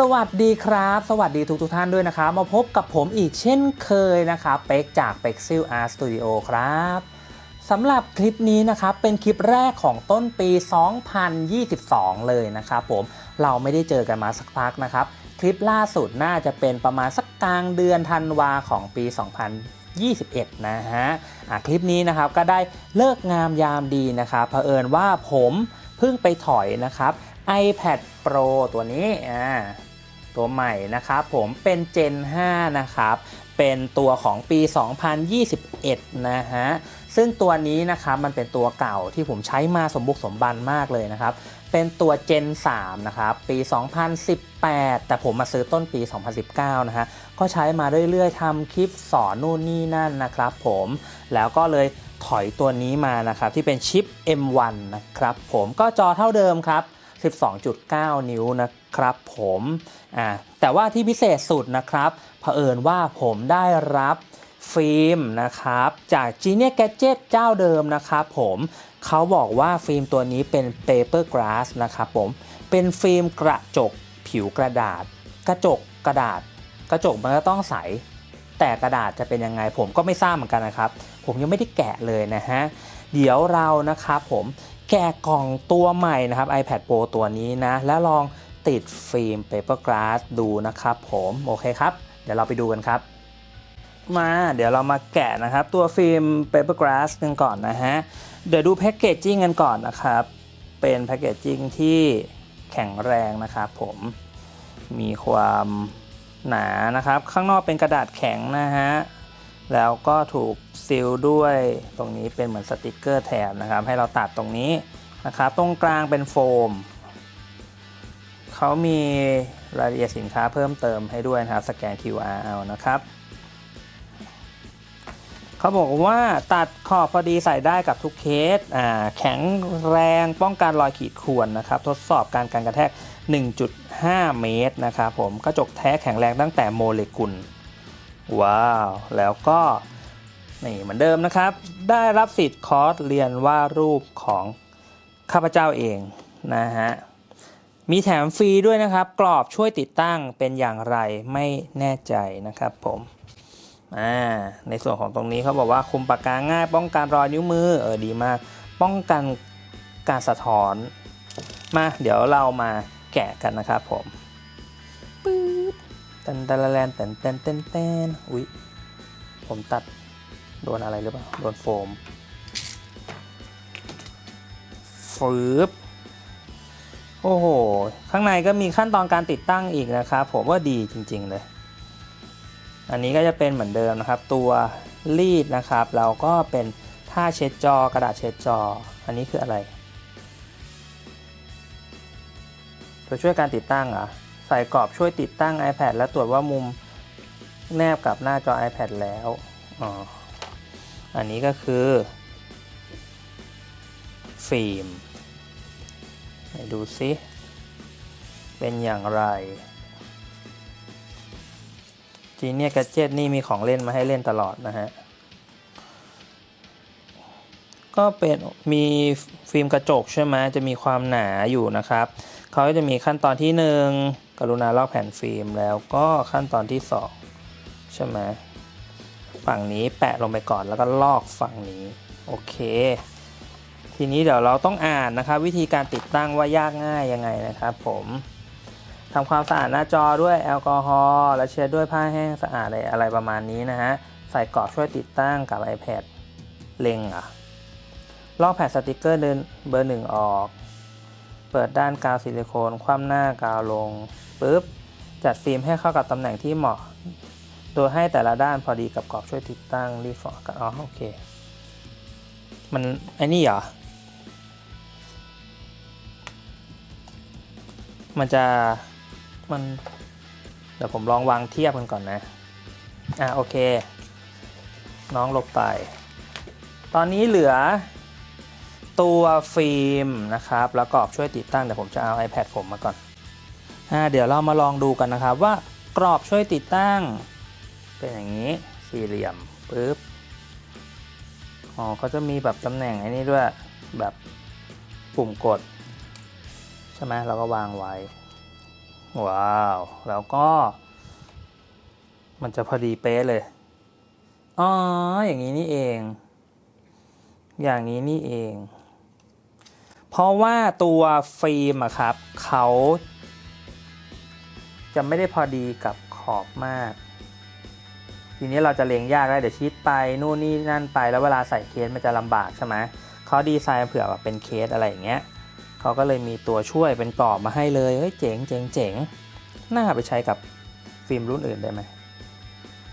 สวัสดีครับ สวัสดีทุกทุกท่านด้วยนะครับ มาพบกับผมอีกเช่นเคยนะครับเป็กจาก p e x i l Art Studio ครับสำหรับคลิปนี้นะครับเป็นคลิปแรกของต้นปี 2022 เลยนะครับผมเราไม่ได้เจอกันมาสักพักนะครับ คลิปล่าสุดน่าจะเป็นประมาณสักกลางเดือนธันวาของปี 2021 นะฮะอะคลิปนี้นะครับก็ได้เลิกงามยามดีนะครับเผอิญว่าผมเพิ่งไปถอยนะครับ iPad Pro ตัวนี้อ่า ตัวใหม่นะครับผมเป็น Gen 5 นะครับ เป็นตัวของปี 2021 นะฮะ ซึ่งตัวนี้นะครับมันเป็นตัวเก่าที่ผมใช้มาสมบุกสมบันมากเลยนะครับ เป็นตัว Gen 3 นะครับ ปี 2018 แต่ผมมาซื้อต้นปี 2019 นะฮะ ก็ใช้มาเรื่อยๆทำคลิปสอนนู่นนี่นั่นนะครับผม แล้วก็เลยถอยตัวนี้มานะครับที่เป็นชิป M1 นะครับผมก็จอเท่าเดิมครับ 12.9 นิ้วนะครับผมอ่าแต่ว่าที่พิเศษสุดนะครับเผอิญว่าผมได้รับฟิล์มนะครับจาก Genius Gadget เจ้าเดิมนะครับผมเขาบอกว่าฟิล์มตัวนี้เป็น Paper Glass นะครับผมเป็นฟิล์มกระจกผิวกระดาษ กระจกกระดาษ กระจกมันก็ต้องใส แต่กระดาษจะเป็นยังไงผมก็ไม่ทราบเหมือนกันนะครับ ผมยังไม่ได้แกะเลยนะฮะเดี๋ยวเรานะครับผม แกะกล่องตัวใหม่นะครับ iPad Pro ตัวนี้นะ แล้วลองติดฟิล์ม Paper Glass ดูนะครับผมโอเคครับ เดี๋ยวเราไปดูกันครับ มาเดี๋ยวเรามาแกะนะครับ ตัวฟิล์ม Paper Glass กันก่อนนะฮะ เดี๋ยวดูแพคเกจจิ้งกันก่อนนะครับ เป็นแพคเกจจิ้งที่แข็งแรงนะครับผมมีความหนานะครับ ข้างนอกเป็นกระดาษแข็งนะฮะ แล้วก็ถูกซีลด้วยตรงนี้เป็นเหมือนสติกเกอร์แถมนะครับ ให้เราตัดตรงนี้นะครับ ตรงกลางเป็นโฟมเขามีรายละเอียดสินค้าเพิ่มเติมให้ด้วยนะครับ สแกน QR เอานะครับเขาบอกว่าตัดขอบพอดีใส่ได้กับทุกเคสแข็งแรงป้องกันรอยขีดข่วนนะครับ ทดสอบการการกระแทก 1.5 เมตรนะครับผมกระจกแท้แข็งแรงตั้งแต่โมเลกุล ว้าว แล้วก็นี่เหมือนเดิมนะครับ ได้รับสิทธิ์คอร์สเรียนวาดรูปของข้าพเจ้าเองนะฮะ มีแถมฟรีด้วยนะครับ กรอบช่วยติดตั้งเป็นอย่างไรไม่แน่ใจนะครับผมอ่าในส่วนของตรงนี้เขาบอกว่าคุมปากกาง่าย ป้องกันรอยนิ้วมือเออดีมาก ป้องกันการสะท้อนมาเดี๋ยวเรามาแกะกันนะครับผม ตันตะละแลนเต้นเต้นเต้นเต้นอุ๊ย ผมตัด โดนอะไรหรือเปล่า โดนโฟมฟืบโอ้โห ข้างในก็มีขั้นตอนการติดตั้งอีกนะครับ ผมว่าดีจริง ๆ เลย อันนี้ก็จะเป็นเหมือนเดิมนะครับ ตัวรีดนะครับเราก็เป็นผ้าเช็ดจอกระดาษเช็ดจอ อันนี้คืออะไรตัวช่วยการติดตั้งเหรอ ใส่กรอบช่วยติดตั้ง iPad และตรวจว่ามุมแนบกับหน้าจอ iPad แล้วอ๋ออันนี้ก็คือฟิล์มไหนดูซิเป็นอย่างไรจีเนียก a เจ็ตนี่มีของเล่นมาให้เล่นตลอดนะฮะ ก็เป็นมีฟิล์มกระจกใช่ไหมจะมีความหนาอยู่นะครับ เขาก็จะมีขั้นตอนที่1 กรุณาลอกแผ่นฟิล์มแล้วก็ขั้นตอนที่ 2 ใช่ไหมฝั่งนี้แปะลงไปก่อนแล้วก็ลอกฝั่งนี้ โอเค ทีนี้เดี๋ยวเราต้องอ่านนะครับ วิธีการติดตั้งว่ายากง่ายยังไงนะครับผมทำความสะอาดหน้าจอด้วยแอลกอฮอล์และเช็ดด้วยผ้าแห้งสะอาดอะไรอะไรประมาณนี้นะฮะใส่กรอบช่วยติดตั้งกับ iPad เล็งอะลอกแผ่นสติกเกอร์เดินเบอร์หนึ่งออก เปิดด้านกาวซิลิโคนคว่ำหน้ากาวลง ปุ๊บจัดฟิล์มให้เข้ากับตำแหน่งที่เหมาะ โดยให้แต่ละด้านพอดีกับกรอบช่วยติดตั้งรีฟอร์กันอ๋อโอเค มันไอ้นี่เหรอ มันจะมัน เดี๋ยวผมลองวางเทียบกันก่อนนะ อะโอเค น้องลบไป ตอนนี้เหลือตัวฟิล์มนะครับ แล้วกรอบช่วยติดตั้งเดี๋ยวผมจะเอา iPad ผมมาก่อน เดี๋ยวเรามาลองดูกันนะครับว่ากรอบช่วยติดตั้ง เป็นอย่างนี้สี่เหลี่ยมปึ๊บอ๋อเขาจะมีแบบตำแหน่งไอ้นี้ด้วยแบบปุ่มกด ใช่ไหมเราก็วางไว้ ว้าว แล้วก็ มันจะพอดีเป๊ะเลย อ๋อ อย่างนี้นี่เอง อย่างนี้นี่เอง เพราะว่าตัวฟิล์มอะครับเขา จะไม่ได้พอดีกับขอบมาก ทีนี้เราจะเล็งยากแล้เดี๋ยวชิดไปนู่นนี่นั่นไปแล้วเวลาใส่เคสมันจะลำบากใช่ไหมเขาดีไซน์เผื่อแบบเป็นเคสอะไรอย่างเงี้ยเขาก็เลยมีตัวช่วยเป็นกรอบมาให้เลยเฮ้ยเจ๋งเจ๋งเจ๋งน่าไปใช้กับฟิล์มรุ่นอื่นได้ไหม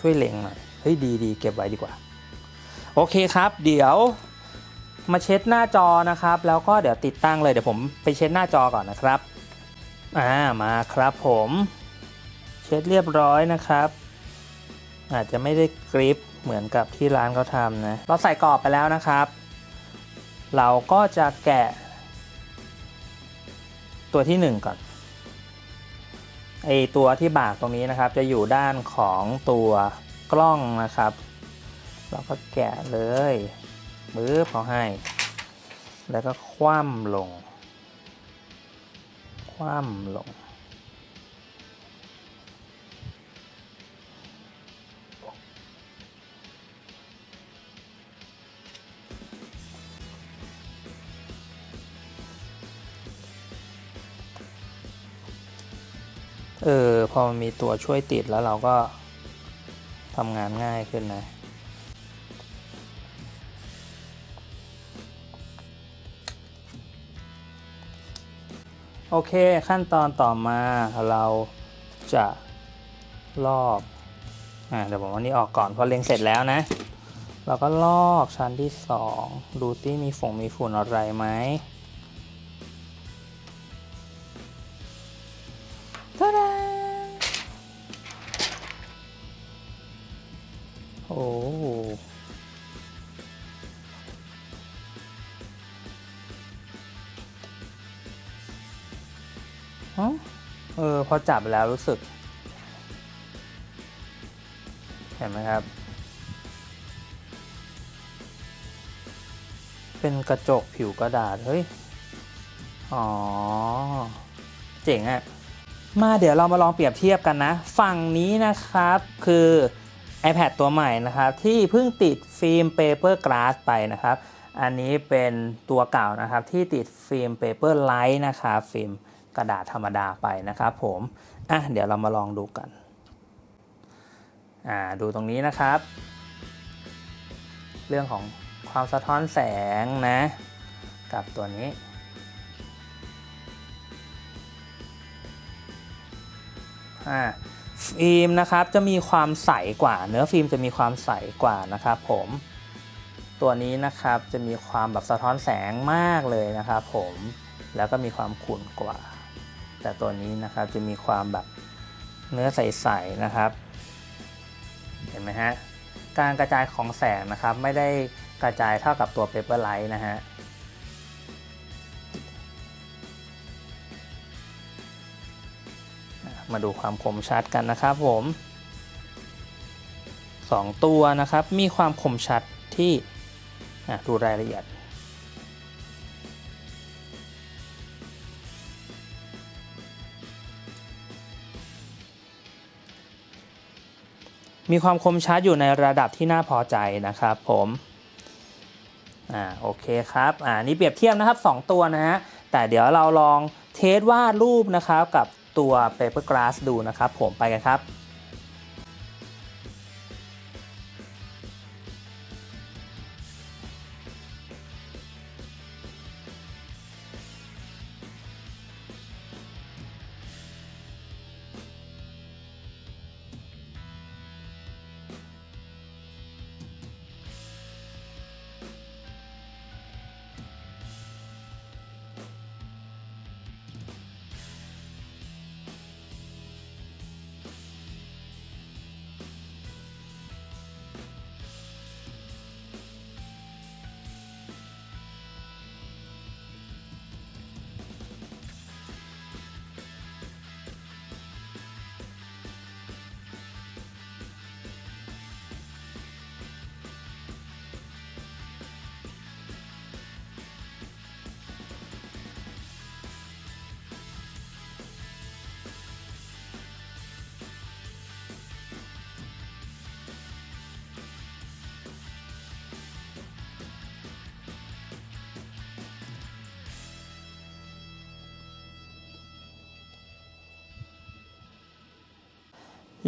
ช่วยเล็งหน่อยเฮ้ยดีดีเก็บไว้ดีกว่า โอเคครับ เดี๋ยวมาเช็ดหน้าจอนะครับ แล้วก็เดี๋ยวติดตั้งเลยเดี๋ยวผมไปเช็ดหน้าจอก่อนนะครับ อ่ามาครับผม ช็ดเรียบร้อยนะครับ อาจจะไม่ได้กริปเหมือนกับที่ร้านเขาทำนะ เราใส่กรอบไปแล้วนะครับ เราก็จะแกะ ตัวที่ 1 ก่อนไอตัวที่บากตรงนี้นะครับ จะอยู่ด้านของตัวกล้องนะครับ เราก็แกะเลยมือพอให้ แล้วก็คว่ำลง คว่ำลง เออ พอมันมีตัวช่วยติดแล้วเราก็ทำงานง่ายขึ้นนะโอเคขั้นตอนต่อมาเราจะลอกอ่าเดี๋ยวผมวันนี้ออกก่อนพราะเล็งเสร็จแล้วนะ เราก็ลอกชั้นที่ 2 ดูที่มีฝงมีฝุ่นอะไรไหม เออ พอจับแล้วรู้สึก เห็นไหมครับ เป็นกระจกผิวกระดาษ เฮ้ย อ๋อ เจ๋งอะมาเดี๋ยวเรามาลองเปรียบเทียบกันนะ ฝั่งนี้นะครับคือ iPad ตัวใหม่นะครับที่เพิ่งติดฟิล์ม Paper Glass ไปนะครับ อันนี้เป็นตัวเก่านะครับที่ติดฟิล์ม Paper Light นะครับฟิล์มกระดาษธรรมดาไปนะครับผมอะเดี๋ยวเรามาลองดูกันอ่าดูตรงนี้นะครับ เรื่องของความสะท้อนแสงนะ กับตัวนี้อ่า ฟิล์มนะครับจะมีความใสกว่า เนื้อฟิล์มจะมีความใสกว่านะครับผมตัวนี้นะครับจะมีความแบบสะท้อนแสงมากเลยนะครับผมแล้วก็มีความขุ่นกว่า แต่ตัวนี้นะครับจะมีความแบบเนื้อใสๆนะครับ เห็นไหมฮะการกระจายของแสงนะครับไม่ได้กระจายเท่ากับตัว Paper Light นะฮะ มาดูความคมชัดกันนะครับผม 2 ตัวนะครับมีความคมชัดที่ดูรายละเอียดมีความคมชัดอยู่ในระดับที่น่าพอใจนะครับผมอ่าโอเคครับอ่านี่เปรียบเทียบนะครับ 2 ตัวนะฮะแต่เดี๋ยวเราลองเทสวาดรูปนะครับกับ ตัว Paper Glass ดูนะครับผมไปกันครับ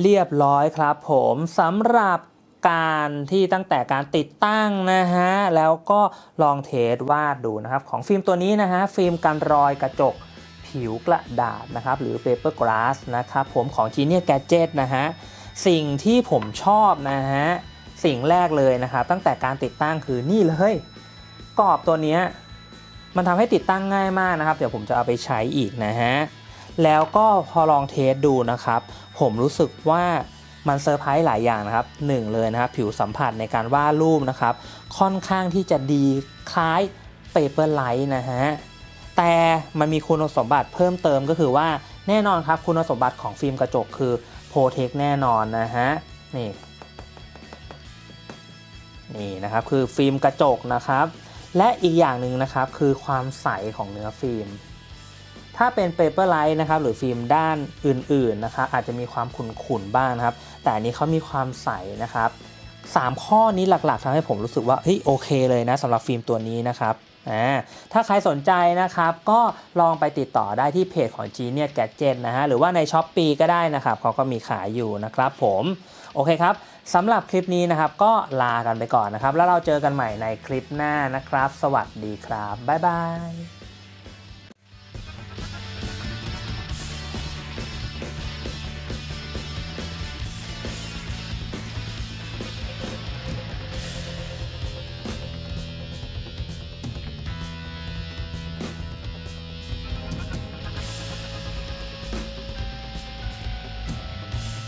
เรียบร้อยครับผมสำหรับการที่ตั้งแต่การติดตั้งนะฮะแล้วก็ลองเทสวาดดูนะครับของฟิล์มตัวนี้นะฮะฟิล์มกันรอยกระจกผิวกระดาษนะครับหรือ paper glass นะครับผมของ Genius Gadget นะฮะสิ่งที่ผมชอบนะฮะสิ่งแรกเลยนะครับตั้งแต่การติดตั้งคือนี่เลยกรอบตัวนี้มันทำให้ติดตั้งง่ายมากนะครับ เดี๋ยวผมจะเอาไปใช้อีกนะฮะ แล้วก็พอลองเทสดูนะครับ ผมรู้สึกว่ามันเซอร์ไพรส์หลายอย่างนะครับหนึ่งเลยนะครับ ผิวสัมผัสในการวาดรูปนะครับ ค่อนข้างที่จะดีคล้ายเปเปอร์ไลท์นะฮะ แต่มันมีคุณสมบัติเพิ่มเติมก็คือว่าแน่นอนครับคุณสมบัติของฟิล์มกระจกคือโปรเทคแน่นอนนะฮะ นี่ นี่นะครับคือฟิล์มกระจกนะครับ และอีกอย่างหนึ่งนะครับคือความใสของเนื้อฟิล์ม ถ้าเป็นเปเปอร์ไลท์นะครับหรือฟิล์มด้านอื่นๆนะครับอาจจะมีความขุ่นๆบ้างนะครับ แต่อันนี้เขามีความใสนะครับ 3 ข้อนี้หลักๆทำให้ผมรู้สึกว่าเฮ้ยโอเคเลยนะสำหรับฟิล์มตัวนี้นะครับถ้าใครสนใจนะครับก็ลองไปติดต่อได้ที่เพจของ Genius Gadget นะฮะหรือว่าใน s h อ p e e ก็ได้นะครับเขาก็มีขายอยู่นะครับผมโอเคครับสำหรับคลิปนี้นะครับก็ลากันไปก่อนนะครับ แล้วเราเจอกันใหม่ในคลิปหน้านะครับ สวัสดีครับ บ๊ายบาย